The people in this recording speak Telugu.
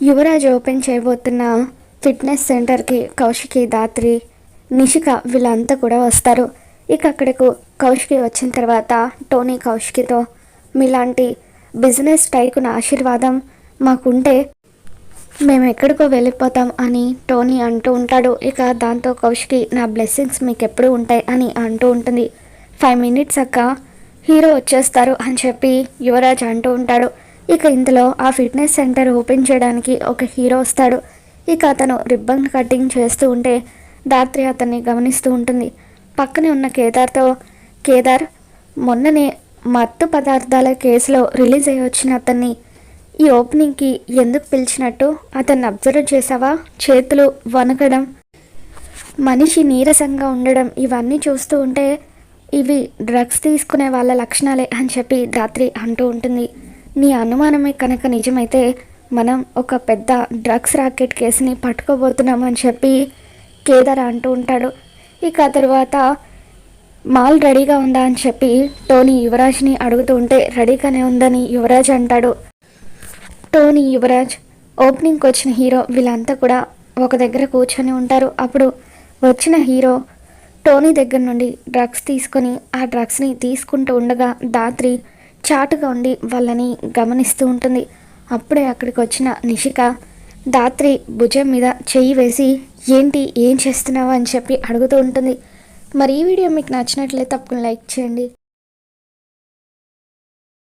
యువరాజ్ ఓపెన్ చేయబోతున్న ఫిట్నెస్ సెంటర్కి కౌశికి దాత్రి నిషిక వీళ్ళంతా కూడా వస్తారు. ఇక అక్కడకు కౌశికి వచ్చిన తర్వాత టోనీ కౌశికితో మీలాంటి బిజినెస్ టైకున ఆశీర్వాదం మాకుంటే మేము ఎక్కడికో వెళ్ళిపోతాం అని టోనీ అంటూ ఉంటాడు. ఇక దాంతో కౌశికి నా బ్లెస్సింగ్స్ మీకు ఎప్పుడు ఉంటాయి అని అంటూ ఉంటుంది. ఫైవ్ మినిట్స్ అక్క హీరో వచ్చేస్తారు అని చెప్పి యువరాజ్ అంటూ ఉంటాడు. ఇక ఇందులో ఆ ఫిట్నెస్ సెంటర్ ఓపెన్ చేయడానికి ఒక హీరో వస్తాడు. ఇక అతను రిబ్బన్ కటింగ్ చేస్తూ ఉంటే దాత్రి అతన్ని గమనిస్తూ ఉంటుంది. పక్కనే ఉన్న కేదార్తో కేదార్ మొన్ననే మత్తు పదార్థాల కేసులో రిలీజ్ అయ్యి వచ్చిన అతన్ని ఈ ఓపెనింగ్కి ఎందుకు పిలిచినట్టు అతన్ని అబ్జర్వ్ చేసావా చేతులు వణకడం మనిషి నీరసంగా ఉండడం ఇవన్నీ చూస్తూ ఉంటే ఇవి డ్రగ్స్ తీసుకునే వాళ్ళ లక్షణాలే అని చెప్పి రాత్రి అంటూ ఉంటుంది. నీ అనుమానమే కనుక నిజమైతే మనం ఒక పెద్ద డ్రగ్స్ రాకెట్ కేసుని పట్టుకోబోతున్నాం అని చెప్పి కేదార్ అంటూ ఉంటాడు. ఇక ఆ తర్వాత మాల్ రెడీగా ఉందా అని చెప్పి టోనీ యువరాజ్ని అడుగుతూ ఉంటే రెడీగానే ఉందని యువరాజ్ అంటాడు. టోనీ యువరాజ్ ఓపెనింగ్కి వచ్చిన హీరో వీళ్ళంతా కూడా ఒక దగ్గర కూర్చొని ఉంటారు. అప్పుడు వచ్చిన హీరో టోనీ దగ్గర నుండి డ్రగ్స్ తీసుకొని ఆ డ్రగ్స్ని తీసుకుంటూ ఉండగా దాత్రి చాటుగా ఉండి వాళ్ళని గమనిస్తూ ఉంటుంది. అప్పుడే అక్కడికి వచ్చిన నిషిక దాత్రి భుజం మీద చెయ్యి వేసి ఏంటి ఏం చేస్తున్నావు? అని చెప్పి అడుగుతూ ఉంటుంది. మరి ఈ వీడియో మీకు నచ్చినట్లయితే తప్పకుండా లైక్ చేయండి.